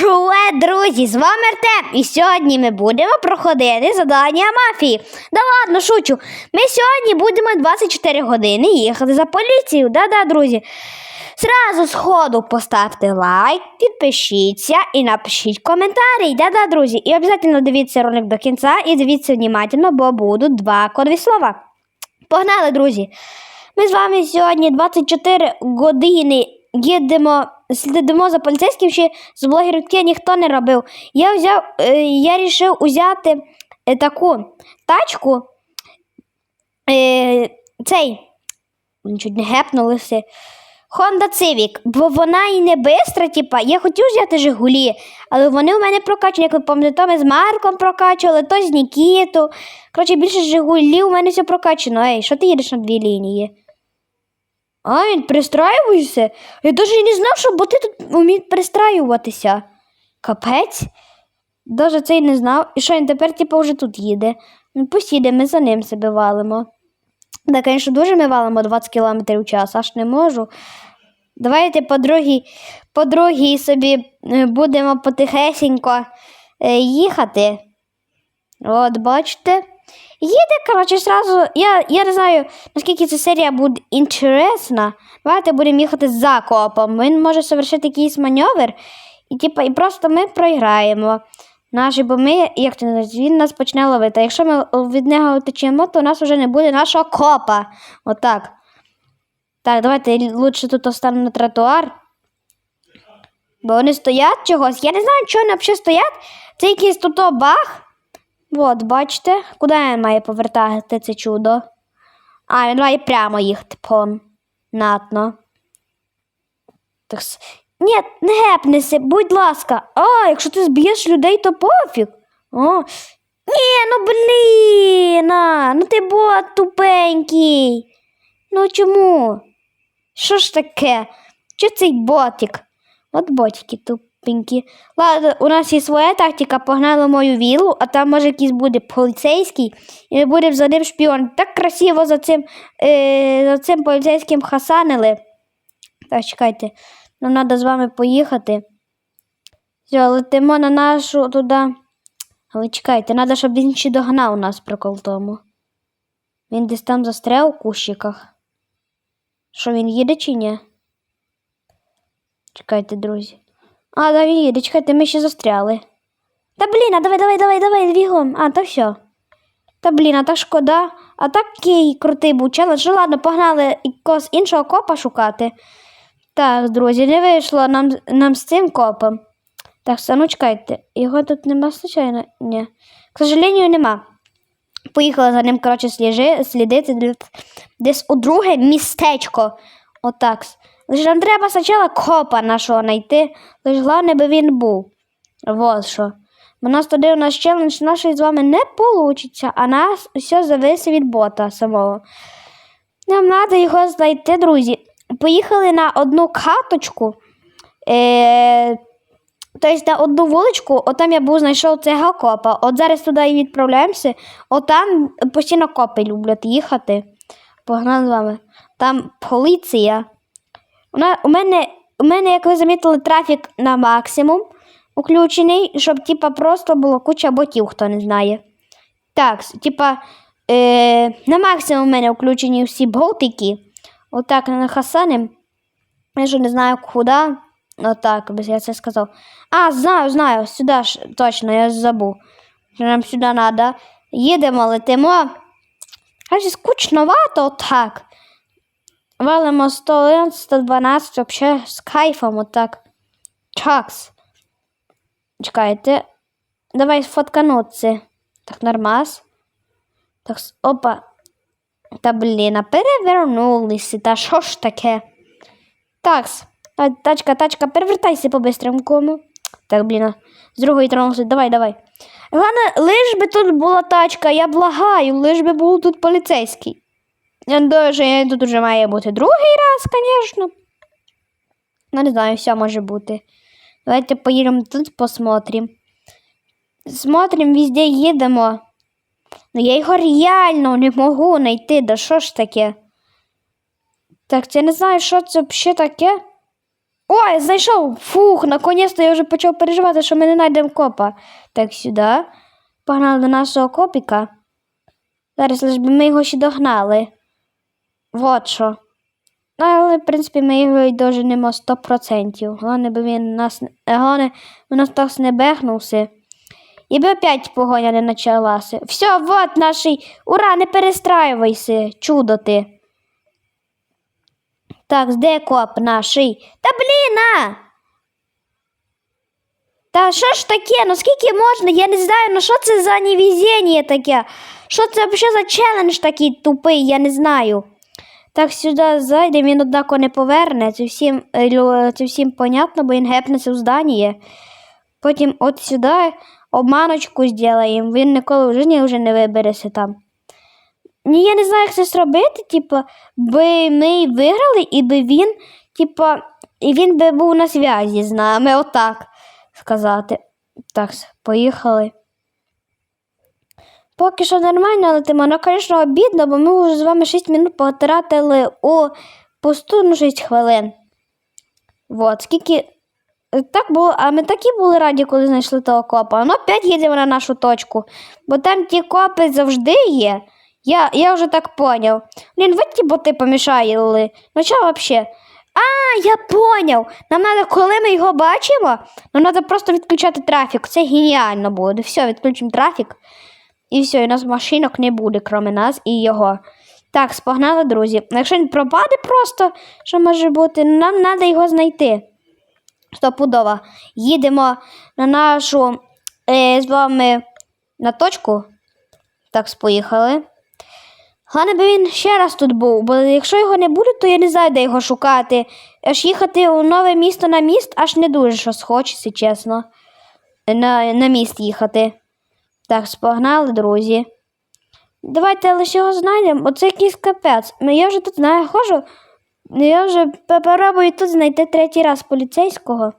Привет, друзі! З вами Артем. І сьогодні ми будемо проходити задання мафії. Да ладно, шучу. Ми сьогодні будемо 24 години їхати за поліцією. Да-да, друзі. Зразу з ходу поставте лайк, підпишіться і напишіть коментарі. Да-да, друзі. І обов'язково дивіться ролик до кінця і дивіться внимательно, бо будуть два кодові слова. Погнали, друзі! Ми з вами сьогодні 24 години їдемо, слідимо за поліцейським, ще з блогерки ніхто не робив. Я взяв, е, я рішив узяти е, таку тачку. Е, цей, вони чуть не гепнулися. Honda Civic, бо вона і не бистра, типа. Я хотів взяти Жигулі, але вони у мене прокачані, як ви пам'ятаєте, ми з Марком прокачували, то з Нікіту. Коротше, більше Жигулі у мене все прокачано. Ей, що ти їдеш на дві лінії? А, він пристраюється? Я навіть не знав, що боти тут вміють пристраюватися. Капець. Даже цей не знав. І що він тепер, типу, вже тут їде. Ну, пусть їде, ми за ним себе валимо. Так, звісно, дуже ми валимо 20 км в час, аж не можу. Давайте по другій, по другій собі е, будемо потихесенько е, їхати. От, бачите. Їде, коротше, сразу. Я, я не знаю, наскільки ця серія буде інтересна. Давайте будемо їхати за копом. Він може совершити якийсь маневр, і, типу, і просто ми програємо. Наші, бо ми, як називається, він нас почне ловити. А якщо ми від нього втечемо, то у нас вже не буде нашого копа. Отак. Так, давайте лучше тут остану на тротуар. Бо вони стоять чогось. Я не знаю, чого вони взагалі стоять. Це якийсь тут баг. От, бачите, куди він має повертати це чудо? А, він має прямо їхати пон. Натно. Так, ні, не гепнися, будь ласка. А, якщо ти зб'єш людей, то пофіг. О. Ні, ну блін, а, ну ти бот тупенький. Ну чому? Що ж таке? Що цей ботик? От ботики тупенькі. Ладно, у нас є своя тактика, погнали мою віллу, а там може якийсь буде поліцейський, і ми будемо за ним шпіон. Так красиво за цим, е, за цим поліцейським хасанили. Так, чекайте, нам треба з вами поїхати. Все, летимо на нашу туди. Але чекайте, треба, щоб він ще догнав нас прикол тому. Він десь там застряв у кущиках. Що він їде чи ні? Чекайте, друзі. А, да, він їде, чекайте, ми ще застряли. Та блін, а давай, давай, давай, давай, бігом. А, то все. Та блін, а так шкода. А такий крутий був челендж. Ну ладно, погнали якогось іншого копа шукати. Так, друзі, не вийшло нам, нам з цим копом. Так, ну чекайте. Його тут нема, случайно? Ні. К сожалению, нема. Поїхала за ним, коротше, слідити десь- у друге містечко. Отак. Лише нам треба спочатку копа нашого знайти, лише головне, би він був. Вот що. У нас туди у нас челендж нашої з вами не вийде, а нас все зависить від бота самого. Нам треба його знайти, друзі. Поїхали на одну каточку. Е, тобто на одну вуличку, отам я був знайшов цього копа. От зараз туди і відправляємося. Отам постійно копи люблять їхати. Погнали з вами. Там поліція. Вона, у, мене, у мене, як ви замітили, трафік на максимум включений, щоб типа, просто було куча ботів, хто не знає. Так, типа, е, на максимум у мене включені всі болтики. Отак нахасаним. Я ж не знаю куди. Отак, би я це сказав. А, знаю, знаю, сюди ж точно, я забув. Що нам сюди треба. Їдемо, летимо. Каже, скучновато отак. Валимо 101, 112, взагалі з кайфом отак. Чакс. Чекайте. Давай фоткануться. Так, нормас. Так, опа. Та блін, а перевернулися. Та що ж таке? Такс. Тачка, тачка, перевертайся по-бистренькому. Так, блін, з другої тронулся. Давай, давай. Головне, лиш би тут була тачка, я благаю, лиш би був тут поліцейський. Що я- тут вже має бути другий раз, звісно. Ну, не знаю, все може бути. Давайте поїдемо тут посмотрим. Смотрим, везде їдемо. Ну я його реально не можу знайти, да що ж таке? Так, я не знаю, що це взагалі таке. Ой, знайшов! Фух, наконець-то я вже почав переживати, що ми не знайдемо копа. Так, сюди. Погнали до нашого копіка. Зараз лиш би ми його ще догнали. Вот що. Ну, Але, в принципі, ми його й доженемо 100%. Головне, би він нас, головне, нас так не бехнувся. І би опять погоня не почалася. Все, вот наший. Ура, не перестраювайся, чудо ти. Так, де коп наший? Та блін! а! Та що ж таке? Ну скільки можна? Я не знаю, ну що це за невезіння таке? Що це взагалі за челендж такий тупий, я не знаю. Так, сюди зайдемо, він однако не поверне. Це всім, е, це всім понятно, бо він гепнеться в здання. Потім от сюди обманочку зробимо, він ніколи в житті вже не вибереться там. Ні, я не знаю, як це зробити, типу, би ми виграли, і би він, типу, і він би був на зв'язі з нами, отак сказати. Так, поїхали. Поки що нормально летимо, ну, звісно, обідно, бо ми вже з вами 6 минут потратили у пусту ну, 6 хвилин. Вот, скільки. Так було, а ми такі були раді, коли знайшли того копа. Ну, опять їдемо на нашу точку. Бо там ті копи завжди є. Я, я вже так поняв. Блін, ви ті боти помішали. Ну що взагалі? А, я поняв. Нам треба, коли ми його бачимо, нам треба просто відключати трафік. Це геніально буде. Все, відключимо трафік. І все, і нас машинок не буде, крім нас і його. Так, спогнали, друзі. Якщо він пропаде просто, що може бути, нам треба його знайти. Стопудово. Їдемо на нашу е, з вами на точку. Так, поїхали. Головне, би він ще раз тут був, бо якщо його не буде, то я не знаю, де його шукати. Аж їхати у нове місто на міст, аж не дуже щось хочеться, чесно. На, на міст їхати. Так, спогнали, друзі. Давайте лише його знайдемо. Оце якийсь капець. Ну, Я вже тут знаю, хожу. Ну, Я вже попробую тут знайти третій раз поліцейського.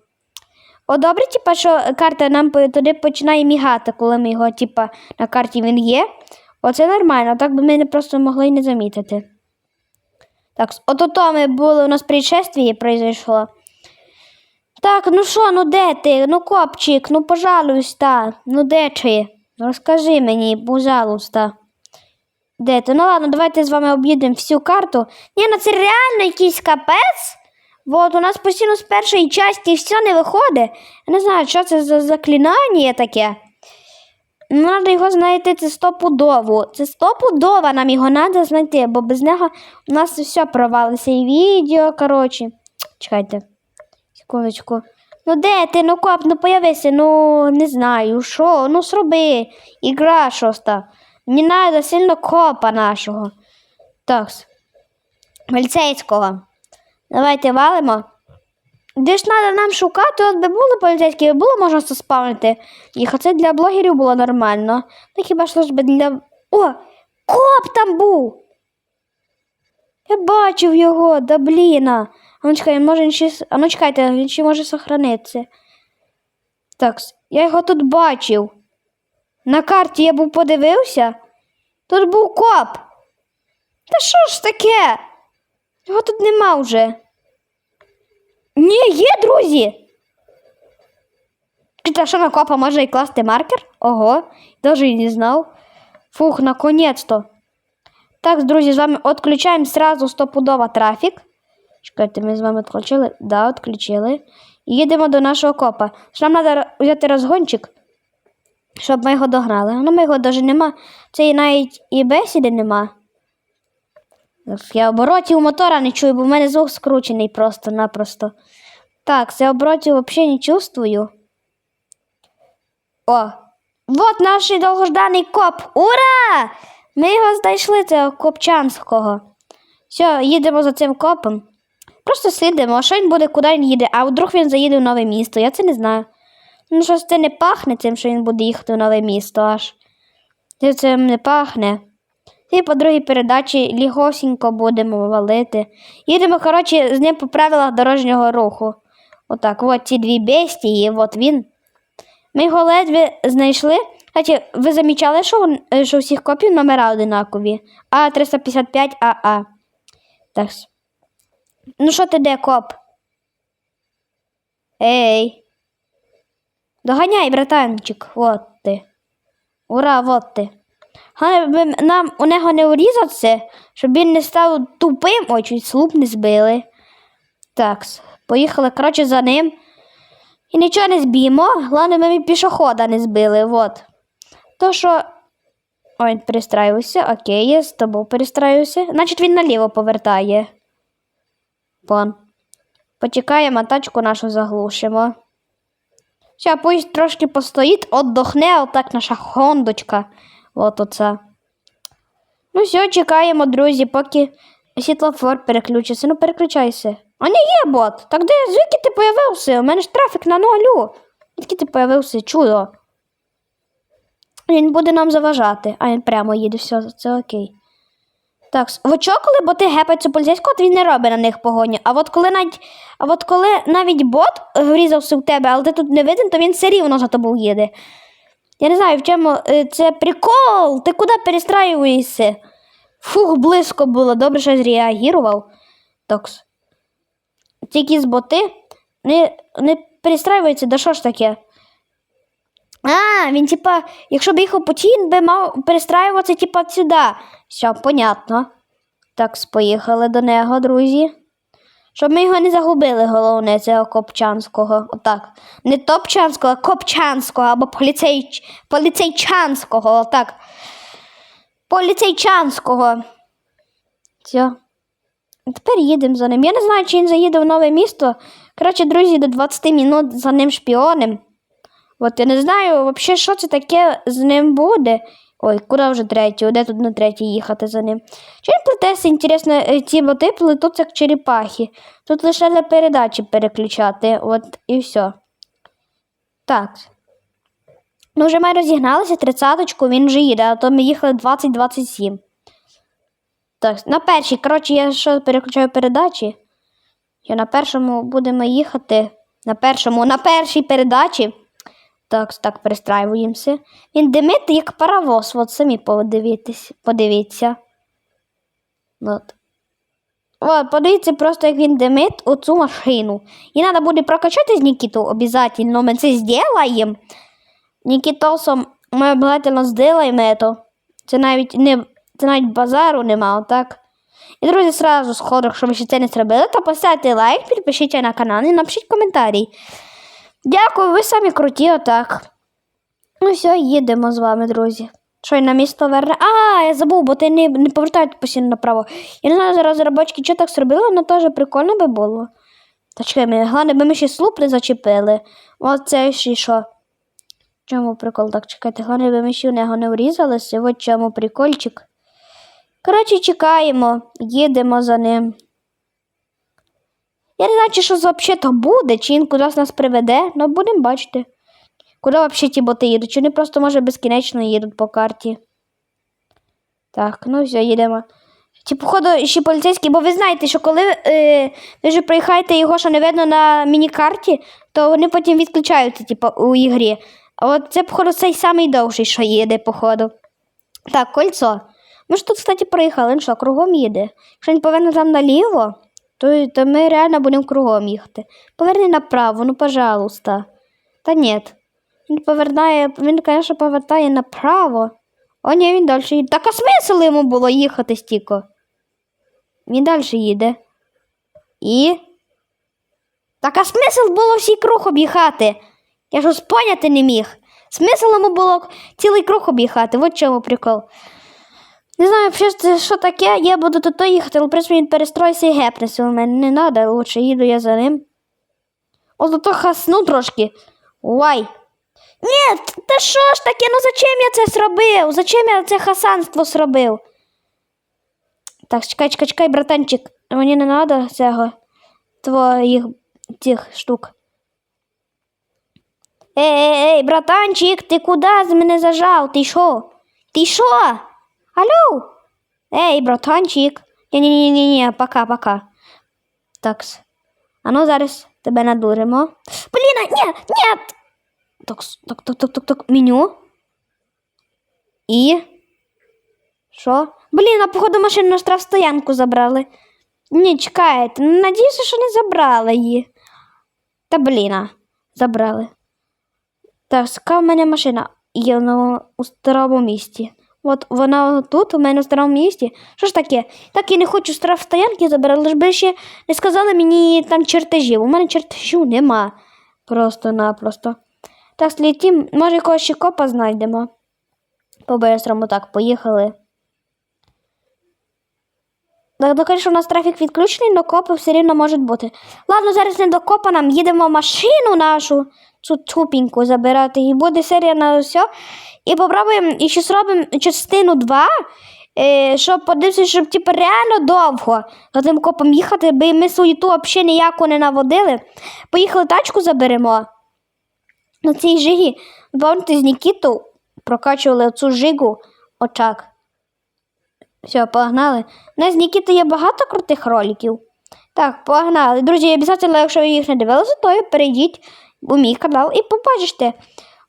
О, добре, типа, що карта нам туди починає мігати, коли ми його, типа, на карті він є. Оце нормально, так би ми не просто могли й не замітити. Так, от ото ми були, у нас пришествие произошло. Так, ну що, ну де ти? Ну, копчик, ну пожалуйста, ну де ти? Розкажи мені, пожалуйста. Де ти? Ну ладно, давайте з вами об'їдемо всю карту. Ні, ну це реально якийсь капець. От у нас постійно з першої частини все не виходить. Я не знаю, що це за заклинання таке. Ну, Треба його знайти, це стопудово. Це стопудово нам його треба знайти, бо без нього у нас все провалиться. І відео, коротше. Чекайте. Секундочку. Ну де ти? Ну коп, ну появися, ну не знаю, що, ну зроби. Ігра шоста. Мені треба сильно копа нашого. Так. Поліцейського. Давайте валимо. Де ж треба нам шукати, от би були поліцейські, було можна заспавнити їх. Оце для блогерів було нормально. Ну хіба що ж би для. О! Коп там був! Я бачив його, да бліна. А ну чекай, може він ще. А ну чекайте, він ще може сохранитися. Так, я його тут бачив. На карті я був подивився. Тут був коп. Та що ж таке? Його тут нема вже. Ні, є, друзі. Та що на копа може і класти маркер? Ого, даже і не знав. Фух, наконець-то. Так, друзі, з вами відключаємо сразу стопудово трафік. Чекайте, ми з вами відключили? Да, відключили. Їдемо до нашого копа. Нам треба взяти розгончик, щоб ми його догнали. Ну, ми його навіть нема. Це і навіть і бесіди нема. Я оборотів мотора не чую, бо в мене звук скручений просто-напросто. Так, це оборотів взагалі не чувствую. О, вот наш довгожданий коп. Ура! Ми його знайшли, цього копчанського. Все, їдемо за цим копом. Просто слідимо, а що він буде, куди він їде, а вдруг він заїде в нове місто, я це не знаю. Ну, щось це не пахне цим, що він буде їхати в нове місто аж. Це не пахне. І по другій передачі лігосінько будемо валити. Їдемо, коротше, з ним по правилах дорожнього руху. Отак, от ці дві бестії, от він. Ми його ледве знайшли. Кстати, ви замічали, що, е, що у всіх копій номера одинакові? А355АА. Так. Ну що ти де, коп? Ей. Доганяй, братанчик, от ти. Ура, от ти. Би нам у нього не урізатися, щоб він не став тупим, ой, чуть слуп не збили. Так, поїхали, коротше, за ним. І нічого не зб'ємо. Головне, ми пішохода не збили. Вот. То, що. Ой, він перестраювався. Окей, я з тобою перестраюся. Значить, він наліво повертає. Вон. Почекаємо, тачку нашу заглушимо. Ще пусть трошки постоїть, отдохне, отак наша хондочка. От оце. Ну все, чекаємо, друзі, поки світлофор переключиться. Ну, переключайся. А не є бот. Так де звідки ти появився? У мене ж трафік на нулю. Звідки ти появився? Чудо. Він буде нам заважати, а він прямо їде, все, це окей. Так, с- вичокали, бо ти гепається поліцейського, то він не робить на них погоню. А от коли навіть, а от коли навіть бот врізався в тебе, але ти тут не виден, то він все рівно за тобою їде. Я не знаю, в чому е, це прикол. Ти куди перестраюєшся? Фух, близько було. Добре, що я зреагував. Токс. Тільки з боти не, не перестраюються, да що ж таке? А, він, типа, якщо б їхав по тій, він би мав перестраюватися, типа, сюди. Все, понятно. Так, поїхали до нього, друзі. Щоб ми його не загубили, головне, цього Копчанського. Отак. Не Топчанського, а Копчанського або поліцей... поліцейчанського. Отак. Поліцейчанського. Все. Тепер їдемо за ним. Я не знаю, чи він заїде в нове місто. Коротше, друзі, до 20 минут за ним шпіоним. От я не знаю, взагалі, що це таке з ним буде. Ой, куди вже третій? Де тут на третій їхати за ним? Чи він плететься, інтересно, е, ці боти плетуться як черепахи. Тут лише для передачі переключати. От і все. Так. Ну, вже ми розігналися, тридцяточку, він вже їде, а то ми їхали 20-27. Так, на першій, коротше, я що переключаю передачі. Я на першому будемо їхати. На першому, на першій передачі. Так, так, перестраюємося. Він димить як паровоз, от самі подивіться. подивіться. От. От, подивіться просто, як він димить оцю машину. І треба буде прокачати з Нікіту обов'язково. Ми це зробимо. Нікітосом ми обов'язково зробимо це. Це навіть не це навіть базару нема, отак. І, друзі, сразу сходу, якщо ви ще це не зробили, то поставте лайк, підпишіться на канал і напишіть коментарі. Дякую, ви самі круті, отак. Ну все, їдемо з вами, друзі. Що й на місто верне? А, я забув, бо ти не, не повертають постійно направо. Я не знаю, зараз розробочки що так зробили, але теж прикольно би було. Та чекай, головне, би ми ще слуп не зачепили. Оце ще що. Чому прикол? Так, чекайте, головне, би ми ще в нього не врізалися. От чому прикольчик. Коротше, чекаємо, їдемо за ним. Я не знаю, чи що взагалі то буде, чи він кудись нас приведе, але будемо бачити. Куди взагалі ті боти їдуть? Чи вони просто, може, безкінечно їдуть по карті. Так, ну все, їдемо. Ті, походу, ще поліцейські, бо ви знаєте, що коли е, ви вже проїхаєте його, що не видно на міні-карті, то вони потім відключаються, типу, у ігрі. А от це, походу, цей самий довший, що їде, походу. Так, кольцо. Ми ж тут, кстати, проїхали, він що, кругом їде. Якщо він поверне там наліво, то, то ми реально будемо кругом їхати. Поверни направо, ну, пожалуйста. Та ні. Він повернає, він, звісно, повертає направо. О, ні, він далі їде. Так а смисл йому було їхати стільки? Він далі їде. І. Так а смисл було всій круг об'їхати. Я ж поняти не міг. Смисл йому було цілий круг об'їхати. От чому прикол. Не знаю, це що таке, я буду тут їхати, але принципі він перестроїться і гепнеться у мене. Не треба, лучше їду я за ним. О, то хасну трошки. Ой. Ні, та що ж таке? Ну зачем я це зробив? Зачем я це хасанство зробив? Так, чекай, чекай, чекай, братанчик. Мені не треба цього твоїх цих штук. Ей, ей, ей, братанчик, ти куди з мене зажав? Ти що? Ти що? Алло? Ей, братанчик. Ні-ні-ні, пока, пока. Такс. А ну зараз тебе надуримо. Блін, ні, ні. Такс, так, так, так, так, так, меню. І. Що? Блін, а походу машину на штрафстоянку забрали. Ні, чекайте, надіюся, що не забрали її. Та бліна, забрали. Так, в мене машина є вона у старому місті. От вона тут, у мене на старому місті. Що ж таке? Так я не хочу штрафстоянки забирати, лиш би ще не сказали мені там чертежів. У мене чертежів нема. Просто-напросто. Так, слітім, може якогось ще копа знайдемо. По-бестрому так, поїхали. Ну, конечно, у нас трафік відключений, але копи все рівно можуть бути. Ладно, зараз не до копа нам їдемо машину нашу, цю тупіньку забирати, і буде серія на все. І попробуємо, і ще зробимо частину 2, е, щоб подивитися, щоб типу, реально довго за тим копом їхати, бо ми свою ту взагалі ніяку не наводили. Поїхали тачку заберемо. На цій жигі, пам'ятаєте, з Нікіту прокачували оцю жигу отак. Все, погнали. У нас з Нікіти є багато крутих роликів. Так, погнали. Друзі, обов'язково, якщо ви їх не дивилися, то перейдіть у мій канал і побачите.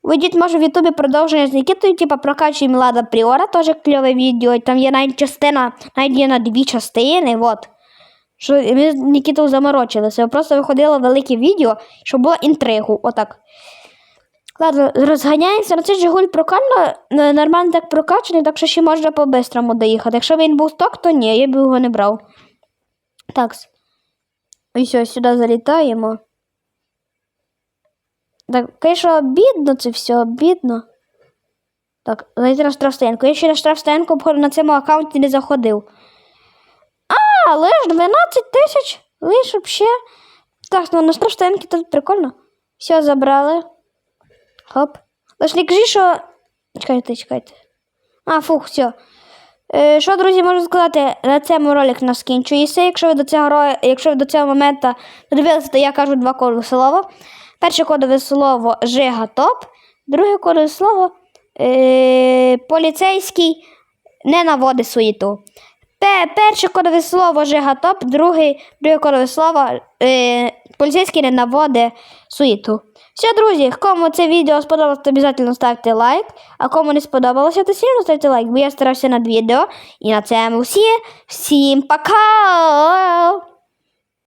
Вийдіть, може, в Ютубі продовження з Нікітою, типу прокачуємо Лада Пріора, теж кльове відео. Там є навіть частина, навіть є на дві частини. От. Що ми з Нікітою заморочилися. Просто виходило велике відео, щоб було інтригу. Отак. Ладно, розганяємося. На цей Жигуль прокально, нормально так прокачаний, так що ще можна по-бистрому доїхати. Якщо він був сток, то ні, я б його не брав. Так. І все, сюди залітаємо. Так, звісно, бідно це все, бідно. Так, зайти на штрафстоянку. Я ще на штрафстоянку на цьому аккаунті не заходив. А, лиш 12 тисяч. Лиш вообще. Так, ну на штрафстоянки тут прикольно. Все, забрали. Хоп. Лиш не кажи, що. Чекайте, чекайте. А, фух, все. Що, друзі, можу сказати, на цьому ролик нас скінчується. Якщо ви до цього ро- якщо ви до цього моменту додивилися, то я кажу два кодові слова. Перше кодове слово Жига топ, друге кодове слово е, поліцейський не наводить суєту. Перше кодове слово Жига топ, друге, друге кодове слово е, поліцейський не наводить суєту. Все, друзі, кому це відео сподобалось, то обов'язково ставте лайк. А кому не сподобалося, то сильно ставте лайк, бо я старався над відео. І на цьому всі. Всім пока!